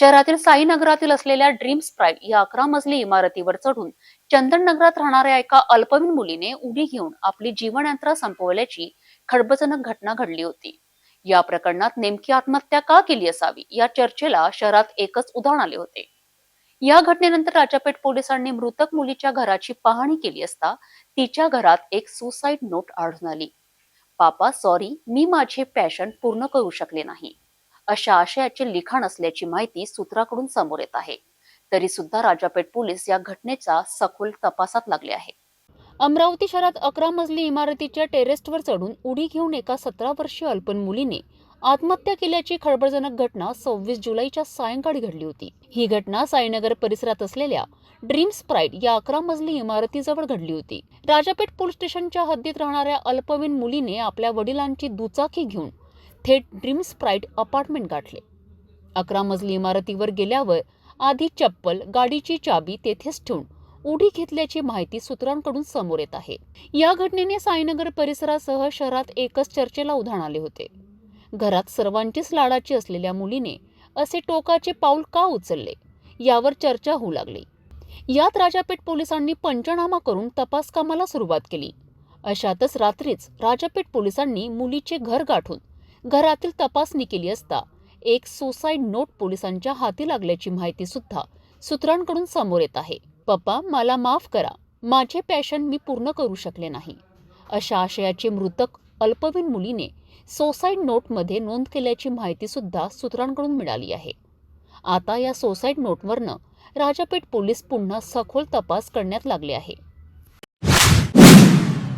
शहरातील साईनगरातील असलेल्या dream sprite या अकरा मजली इमारतीवर चढून चंदन नगरात राहणाऱ्या एका अल्पवयीन मुलीने उडी घेऊन आपली जीवनयात्रा संपवल्याची खडबजनक घटना घडली होती. या प्रकरणात नेमकी आत्महत्या का केली असावी या चर्चेला शहरात एकच उदाहरण आले होते. या घटनेनंतर राजापेठ पोलिसांनी मृतक मुलीच्या घराची पाहणी केली असता तिच्या घरात एक सुसाईड नोट आढळून आली. पापा सॉरी मी माझे पॅशन पूर्ण करू शकले नाही. अशा आशयाचे लिखाण असल्याची माहिती सूत्राकडून समोर येत आहे. तरी सुद्धा राजापेठ पोलीस या घटनेचा सखोल तपासात लागले आहे. अमरावती शहरात अकरा मजली इमारतीच्या टेरेस्टवर चढून उडी घेऊन एका सतरा वर्षीय अल्पन मुलीने आत्महत्या केल्याची खळबळजनक घटना सव्वीस जुलैच्या सायंकाळी घडली होती. ही घटना साईनगर परिसरात असलेल्या ड्रीम स्प्राईट या अकरा मजली इमारतीजवळ घडली होती. राजापेठ पोलीस स्टेशनच्या हद्दीत राहणाऱ्या अल्पवयीन मुलीने आपल्या वडिलांची दुचाकी घेऊन थेट ड्रीम स्प्राईट अपार्टमेंट गाठले. अकरा मजली इमारतीवर गेल्यावर आधी चप्पल गाडीची चाबी तेथेच ठेवून उडी घेतल्याची माहिती सूत्रांकडून समोर येत आहे. या घटनेने साईनगर परिसरासह शहरात एकच चर्चेला उधाण आले होते. घरात सर्वांचीच लाडाची असलेल्या मुलीने असे टोकाचे पाऊल का उचलले? यावर चर्चा होऊ लागली. यात राजापेठ पोलिसांनी पंचनामा करून तपास कामाला सुरुवात केली. अशातच रात्रीच राजापेठ पोलिसांनी मुलीचे घर गाठून घरातील तपासणी केली असता एक सुसाईड नोट पोलिसांच्या हाती लागल्याची माहिती सुद्धा सूत्रांकडून समोर येत आहे. पप्पा मला माफ करा. माझे पॅशन मी पूर्ण करू शकले नाही. अशा आशयाचे मृतक अल्पवयीन मुलीने सोसाईड नोटमध्ये नोंद केल्याची माहिती सुद्धा सूत्रांकडून मिळाली आहे. आता या सोसाईड नोटवरनं राजापेठ पोलीस पुन्हा सखोल तपास करण्यात लागले आहे.